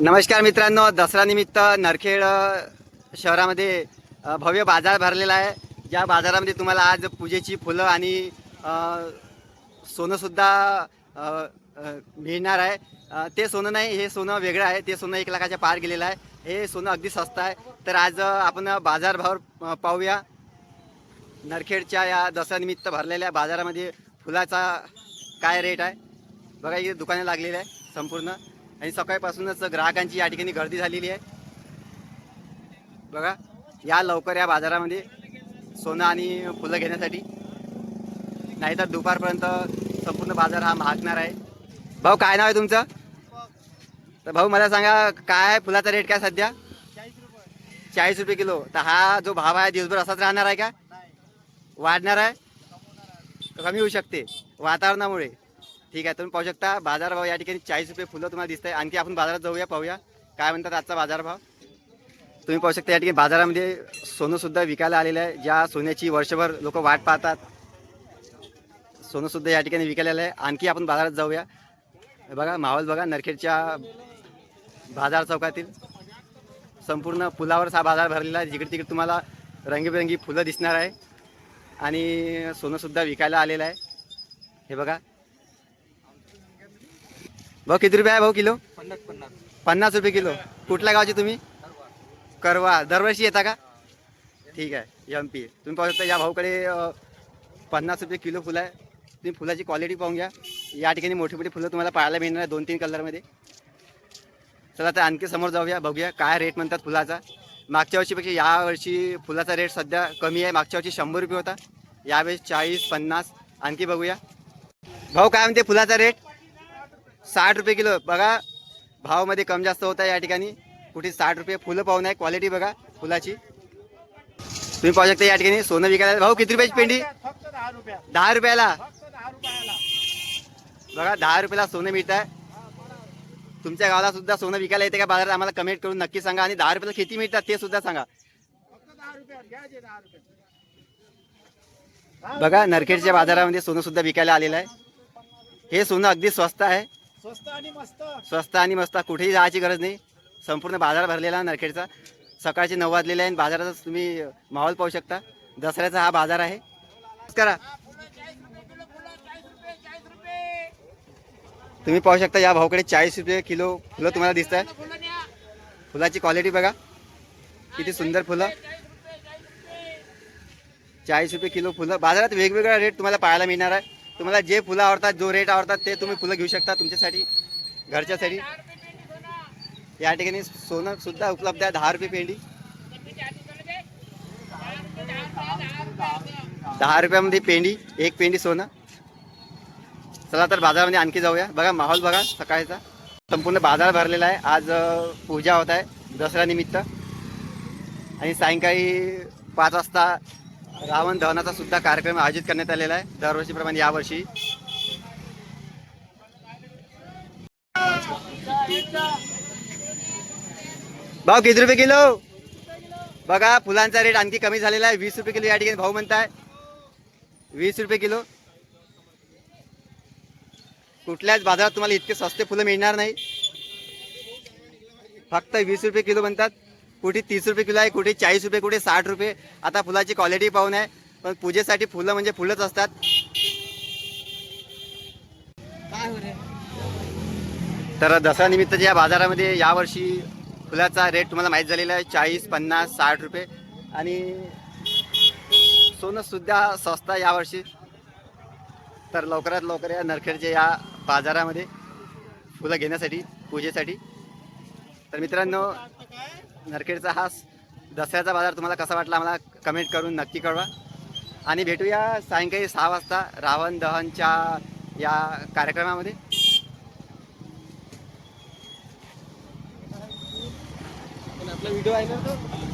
नमस्कार मित्रांनो दसरानिमित्त नरखेड शहरामध्ये भव्य बाजार भरलेला आहे. ज्या बाजारामध्ये तुम्हाला आज पूजेची फुलं आणि सोनंसुद्धा मिळणार आहे. ते सोनं नाही हे सोनं वेगळं आहे. ते सोनं एक लाखाच्या पार गेलेलं आहे. हे सोनं अगदी स्वस्त आहे. तर आज आपण बाजारभाव पाहूया. नरखेडच्या या दसऱ्यानिमित्त भरलेल्या बाजारामध्ये फुलाचा काय रेट आहे? बघा इथे दुकाने लागलेली आहे संपूर्ण. आणि सकाळपासूनच ग्राहकांची या ठिकाणी गर्दी झालेली आहे. बघा या लवकर या बाजारामध्ये सोनं आणि फुलं घेण्यासाठी. नाहीतर दुपारपर्यंत संपूर्ण बाजार हा महागणार आहे. भाऊ काय नाव आहे तुमचं? तर भाऊ मला सांगा काय आहे फुलाचा रेट काय सध्या? चाळीस रुपये किलो. तर हा जो भाव आहे दिवसभर असाच राहणार आहे का? वाढणार आहे? कमी होऊ शकते. वातावरणामुळे. ठीक आहे तुम्ही पाहू शकता बाजारभाव या ठिकाणी चाळीस रुपये फुलं तुम्हाला दिसत आहे आणखी आपण बाजारात जाऊया पाहूया. काय म्हणतात आजचा बाजारभाव? तुम्ही पाहू शकता या ठिकाणी बाजारामध्ये सोनंसुद्धा विकायला आलेलं आहे. ज्या सोन्याची वर्षभर लोक वाट पाहतात सोनंसुद्धा या ठिकाणी विकायला आलं आहे. आणखी आपण बाजारात जाऊया. हे बघा माहोल बघा नरखेडच्या बाजार चौकातील. संपूर्ण फुलावरच हा बाजार भरलेला आहे. जिकडे तिकडे तुम्हाला रंगीबेरंगी फुलं दिसणार आहे. आणि सोनंसुद्धा विकायला आलेलं आहे. हे बघा भाऊ किती रुपये आहे भाऊ किलो? पन्नास पन्नास. पन्नास रुपये किलो. कुठल्या गावचे तुम्ही? करवा. दरवर्षी येता का? ठीक आहे. एम पी तुम्ही पाहू शकता या भाऊकडे पन्नास रुपये किलो फुलं आहे. तुम्ही फुलाची क्वालिटी पाहून घ्या. या ठिकाणी मोठी मोठी फुलं तुम्हाला पाहायला मिळणार आहे दोन तीन कलरमध्ये चला तर आणखी समोर जाऊया बघूया काय रेट म्हणतात फुलाचा. मागच्या वर्षीपेक्षा यावर्षी फुलाचा रेट सध्या कमी आहे. मागच्या वर्षी शंभर रुपये होता. यावेळेस चाळीस पन्नास. आणखी बघूया. भाऊ काय म्हणते फुलाचा रेट साठ रुपये किलो. बघा भावामध्ये कम जास्त होत आहे या ठिकाणी. कुठे साठ रुपये फुलं पाहून आहे क्वालिटी बघा फुलाची. तुम्ही पाहू शकता या ठिकाणी सोनं विकायला. भाऊ किती रुपयाची पेंडी? दहा रुपयाला. बघा दहा रुपयाला सोनं मिळत आहे तुमच्या गावाला सुद्धा सोनं विकायला येते का बाजारात? आम्हाला कमेंट करून नक्की सांगा. आणि दहा रुपयाला किती मिळतात ते सुद्धा सांगा. बघा नरखेडच्या बाजारामध्ये सोनं सुद्धा विकायला आलेलं आहे. हे सोनं अगदी स्वस्त आहे. स्वस्त आणि मस्त. स्वस्त आणि मस्त. कुठेही जायची गरज नाही. संपूर्ण बाजार भरलेला नरखेडचा. सकाळचे नऊ वाजलेले आहे आणि बाजारातच तुम्ही माहोल पाहू शकता. दसऱ्याचा हा बाजार आहे. करा. तुम्ही पाहू शकता या भाऊकडे चाळीस रुपये किलो फुलं तुम्हाला दिसत आहे फुलाची क्वालिटी बघा. किती सुंदर फुलं. चाळीस रुपये किलो फुलं. बाजारात वेगवेगळा रेट तुम्हाला पाहायला मिळणार आहे. तुम्हाला जे फुलं आवडतात जो रेट आवडतात ते तुम्ही फुलं घेऊ शकता तुमच्यासाठी घरच्यासाठी. या ठिकाणी सोनं सुद्धा उपलब्ध आहे दहा रुपये पेंडी. दहा रुपयामध्ये पेंडी एक पेंडी सोनं. चला तर बाजारामध्ये आणखी जाऊया. बघा माहोल बघा सकाळचा. संपूर्ण बाजार भरलेला आहे. आज पूजा होत आहे दसऱ्यानिमित्त आणि सायंकाळी पाच वाजता रावण दहनाचा सुद्धा कार्यक्रम आयोजित करण्यात आलेला आहे. दरवर्षीप्रमाणे यावर्षी. भाऊ किती रुपये किलो? बघा फुलांचा रेट आणखी कमी झालेला आहे. वीस रुपये किलो या ठिकाणी भाऊ म्हणताय. वीस रुपये किलो. कुठल्याच बाजारात तुम्हाला इतके स्वस्त फुलं मिळणार नाही. फक्त वीस रुपये किलो म्हणतात. कुठे तीस रुपये किलो आहे कुठे चाळीस रुपये कुठे साठ रुपये. आता फुलाची क्वालिटी पाहून आहे. पण पूजेसाठी फुलं म्हणजे फुलंच असतात. हो तर दसरा निमित्तच्या या बाजारामध्ये यावर्षी फुलाचा रेट तुम्हाला माहीत झालेला आहे चाळीस पन्नास साठ रुपये. आणि सोनं सुद्धा स्वस्त आहे यावर्षी. तर लवकरात लवकर या नरखेडच्या या बाजारामध्ये फुलं घेण्यासाठी पूजेसाठी. तर मित्रांनो नरखेडचा हा दसऱ्याचा बाजार तुम्हाला कसा वाटला आम्हाला कमेंट करून नक्की कळवा. आणि भेटूया सायंकाळी सहा वाजता रावण दहनच्या या कार्यक्रमामध्ये. आपला व्हिडिओ आहे ना